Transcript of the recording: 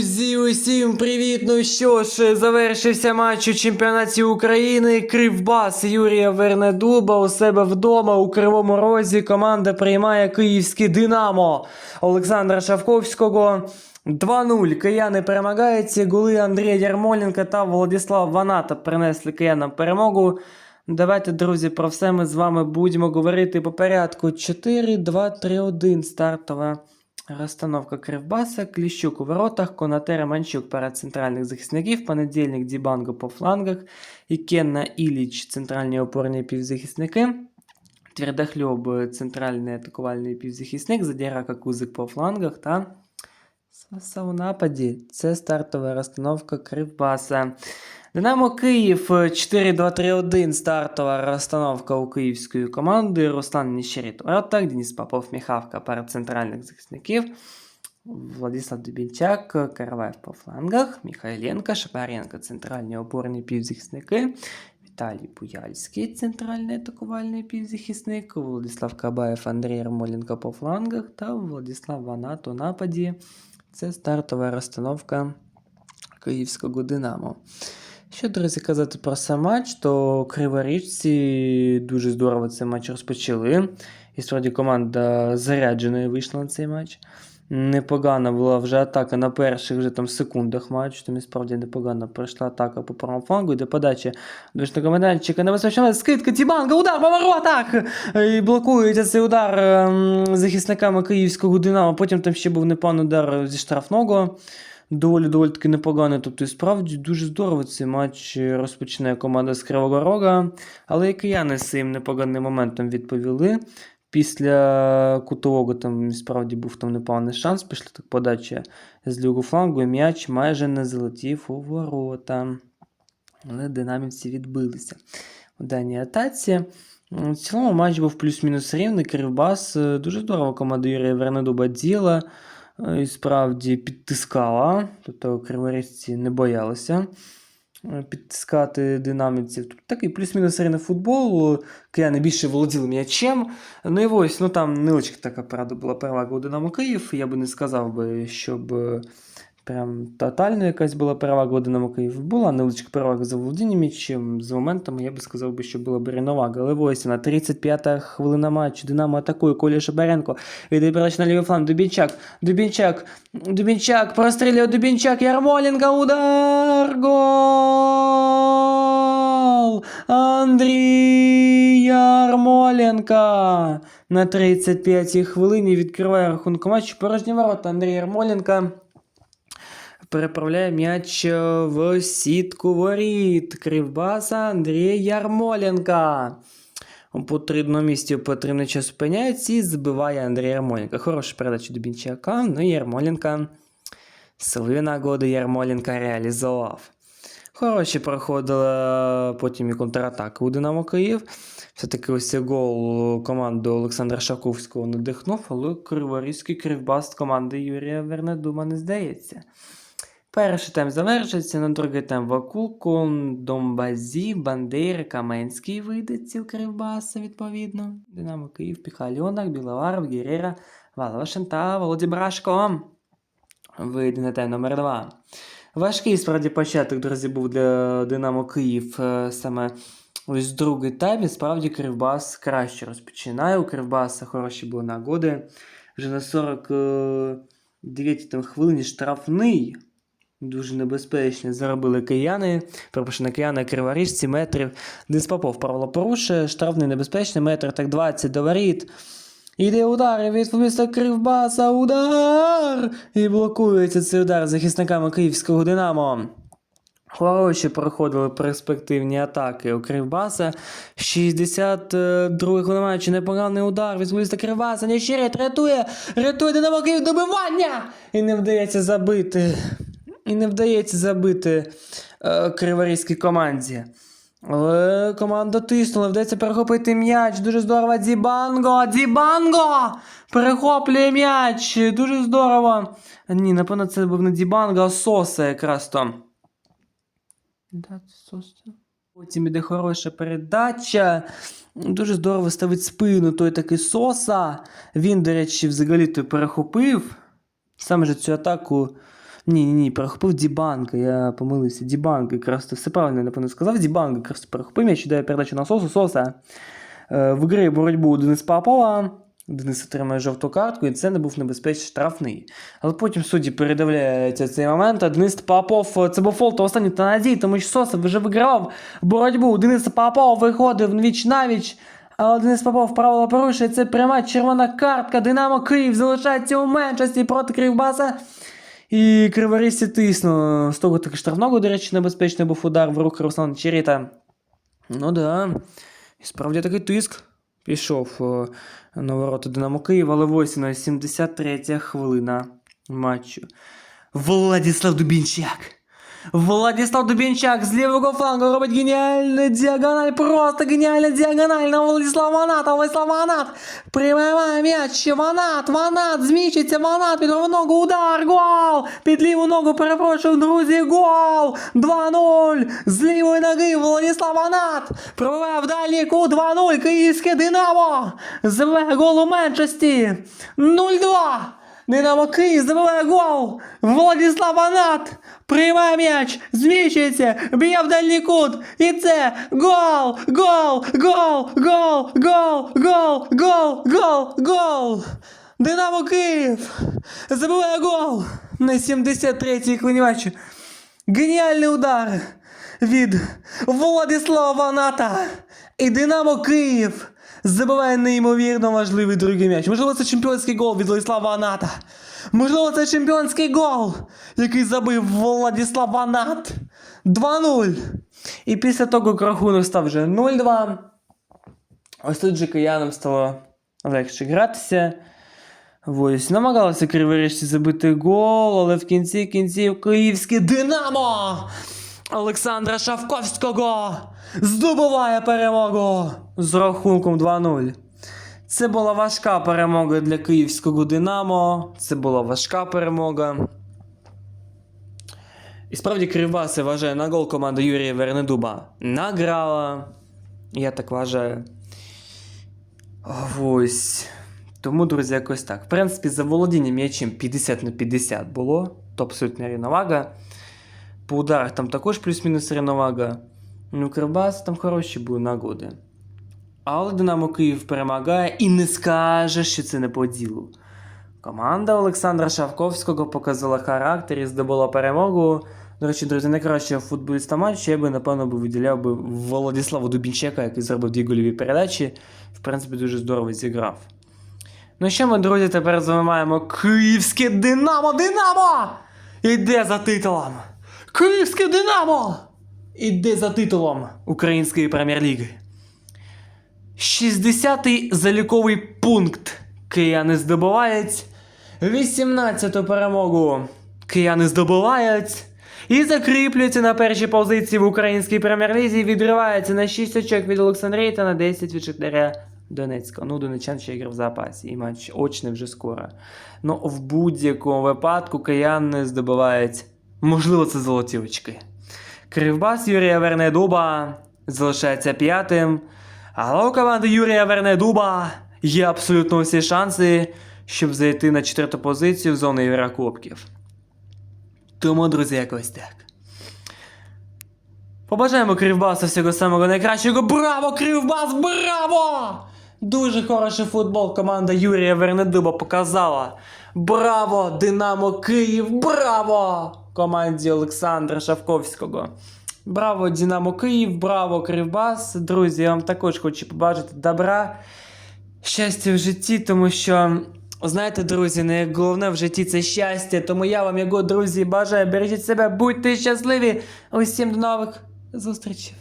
Друзі, усім привіт! Ну що ж, завершився матч у чемпіонаті України. Кривбас Юрія Вернедуба у себе вдома у Кривому Розі. Команда приймає київське Динамо Олександра Шавковського. 2-0. Кияни перемагають. Ці Голи Андрія Ярмоленка та Владислав Ваната принесли киянам перемогу. Давайте, друзі, про все ми з вами будемо говорити по порядку. 4-2-3-1 стартова розстановка Кривбаса, Кліщук у воротах, Конате Романчук перед центральних захисників, понедільник Дібанго по флангах, Ікенна Іліч центральні опорні півзахисники. Твердохльоб центральний атакувальний півзахисник, Задірака Кузик по флангах та Саса у нападі. Це стартова розстановка Кривбаса. Динамо Київ 4-2-3-1 стартова розстановка у київської команди. Руслан Ніщеріт воротах, Денис Попов Міхавка перед центральних захисників. Владислав Дубінчак, Караваєв по флангах, Михайленко, Шапаренко, центральні опорні півзахисники. Віталій Буяльський, центральний атакувальний півзахисник, Владислав Кабаєв, Андрій Ярмоленко по флангах та Владислав Ванат у нападі. Це стартова розстановка київського Динамо. Що, друзі, казати про сам матч, то Криворіжці дуже здорово цей матч розпочали. І справді команда зарядженою вийшла на цей матч. Непогана була вже атака на перших вже там секундах матчу. Там і справді непогано пройшла атака по правому флангу. Йде подача штика майданчика. Небезпечна скидка Тібанга, удар по воротах! І блокується цей удар ем, захисниками київського Динамо. Потім там ще був непоганий удар зі штрафного. Доволі доволі таки непогано. Тобто, і справді дуже здорово цей матч розпочинає команда з Кривого Рога. Але і кияни з цим непоганим моментом відповіли. Після кутового там справді був там непоганий шанс. Пішла так подача з лівого флангу, і м'яч майже не залетів у ворота. Але динамівці відбилися у даній атаці. В цілому матч був плюс-мінус рівний. Кривбас е, дуже здорово команда Юрія Вернедуба діла. Е, І справді підтискала. Тобто криворізці не боялися е, підтискати динамівців. Тобто такий плюс-мінус рівний футбол. Кияни більше володіли м'ячем. Ну і ось, ну там невеличка така правда була перевага у Динамо Київ. Я би не сказав би, щоб е, прям тотально якась була перевага у Динамо Київ. Була невеличка перевага за володінням м'ячем. З моментами я би сказав би, що була б рівновага. Але ось на 35-та хвилина матчу. Динамо атакує Коля Шабаренко. Віддає передач на лівий фланг. Дубінчак. Дубінчак. Дубінчак. Прострілює Дубінчак. Ярмоленко. Удар. Гол! Андрій Ярмоленко на 35-й хвилині відкриває рахунок матчу. Порожні ворота Андрій Ярмоленко переправляє м'яч в сітку воріт. Кривбаса Андрія Ярмоленка. У потрібному місці потрібно час зупиняється і збиває Андрія Ярмоленка. Хороша передача до Бінчака. Ну і Ярмоленка. Свою нагоду Ярмоленка реалізував. Хороші проходила потім і контратака у Динамо Київ. Все-таки ось гол команди Олександра Шаковського надихнув, але Криворізький кривбаст команди Юрія Вернедума не здається. Перший тайм завершиться, на другий тайм Вакулко, Домбазі, Бандери, Каменський вийде ці у Кривбаса, відповідно. Динамо Київ, Піхальонок, Біловаров, Герера, Волошин та Володимирашко. Вийде на тайм номер 2. Важкий справді початок, друзі, був для Динамо Київ е, саме ось другий тайм. І справді Кривбас краще розпочинає. У Кривбаса хороші були нагоди. Вже на 49 там хвилині штрафний. Дуже небезпечно заробили кияни. Пропущено кияни криворіжці метрів. Денис Попов правило порушує. Штрафний небезпечний метр, так 20 до воріт. Іде удар від футболіста Кривбаса. Удар! І блокується цей удар захисниками київського Динамо. Хороші проходили перспективні атаки у Кривбаса. 62 хвилина матчу непоганий удар від футболіста Кривбаса. Нещирять рятує, рятує Динамо Київ добивання! І не вдається забити. І не вдається забити е, криворізькій команді. Але команда тиснула, вдається перехопити м'яч. Дуже здорово. Дібанго! Дібанго! Перехоплює м'яч. Дуже здорово. Ні, напевно, це був не Дібанго, а Соса якраз. Да, Соса. Потім іде хороша передача. Дуже здорово ставить спину той такий Соса. Він, до речі, взагалі то перехопив. Саме ж цю атаку. Ні, ні, ні, перехопив Дібанка, я помилився. Дібанк, якраз то все правильно, напевно, сказав. Дібанк якраз перехопив м'яч, дає передачу на Сосу. Соса е, виграє боротьбу Денис Папова. Денис отримує жовту картку, і це не був небезпечний штрафний. Але потім судді передивляються цей момент, а Денис Попов, е, це був фол та останній та надій, тому що Соса вже вигравав боротьбу. Денис Попов виходив віч навіч. Але Денис Попов правило порушує. Це пряма червона картка. Динамо Київ залишається у меншості проти Кривбаса. І криворізці тисну. З того таки штрафного, до речі, небезпечний був удар в руки Руслана Черіта. Ну да. І справді такий тиск пішов е, на ворота Динамо Києва, але ось на 73 хвилина матчу. Владислав Дубінчак. Владислав Дубінчак з лівого флангу робить геніальну діагональ, просто геніальна діагональ на Владислава Ваната, Владислав Ванат приймає м'яч, Ванат, Ванат, зміщиться, Ванат, під ногу, удар, гол, під ліву ногу, перепрошую, друзі, гол, 2-0, з лівої ноги Владислав Ванат, пробиває в дальній кут, 2-0, київське Динамо, забиває гол у меншості, 0-2, Динамо Київ забиває гол. Владислав Анат приймає м'яч, зміщується, б'є в дальній кут. І це гол, гол, гол, гол, гол, гол, гол, гол, гол. Динамо Київ забиває гол на 73-й хвилині матчу. Геніальний удар від Владислава Аната. І Динамо Київ забиває неймовірно важливий другий м'яч. Можливо, це чемпіонський гол від Владислава Аната. Можливо, це чемпіонський гол, який забив Владислав Анат. 2-0. І після того як рахунок став вже 0-2. Ось тут же киянам стало легше гратися. Ось, намагалися криворіжці забити гол, але в кінці кінців київське Динамо Олександра Шавковського здобуває перемогу з рахунком 2-0. Це була важка перемога для київського Динамо. Це була важка перемога. І справді Кривбас я вважаю на гол команда Юрія Вернедуба награла. Я так вважаю. Ось. Тому, друзі, якось так. В принципі, за володінням м'ячем 50 на 50 було. То абсолютна рівновага. По ударах там також плюс-мінус рівновага. Ну, Кривбас там хороші були нагоди. Але Динамо Київ перемагає і не скаже, що це не по ділу. Команда Олександра Шавковського показала характер і здобула перемогу. До речі, друзі, найкращого футболіста матчу я би, напевно, би виділяв би Володиславу Дубінчака, який зробив дві гольові передачі. В принципі, дуже здорово зіграв. Ну що ми, друзі, тепер з вами маємо Київське Динамо! Динамо! Іде за титулом! Київське Динамо! Іде за титулом Української прем'єр-ліги. 60-й заліковий пункт кияни здобувають. 18-ту перемогу кияни здобувають. І закріплюються на першій позиції в українській прем'єр-лізі. Відриваються на 6 очок від Олександрії та на 10 від Шахтаря Донецька. Ну, Донеччан ще грав в запасі, і матч очний вже скоро. Ну, в будь-якому випадку кияни здобувають, можливо, це золоті очки. Кривбас Юрія Вернедуба залишається п'ятим. Але у команди Юрія Вернедуба є абсолютно усі шанси, щоб зайти на четверту позицію в зону Єврокубків. Тому, друзі, якось так. Побажаємо Кривбасу всього самого найкращого. Браво, Кривбас! Браво! Дуже хороший футбол команда Юрія Вернедуба показала. Браво, Динамо Київ! Браво! Команді Олександра Шавковського. Браво, Дінамо Київ, браво, Кривбас. Друзі, я вам також хочу побажати добра, щастя в житті, тому що, знаєте, друзі, не головне в житті це щастя. Тому я вам його, друзі, бажаю. Бережіть себе, будьте щасливі. Усім до нових зустрічей.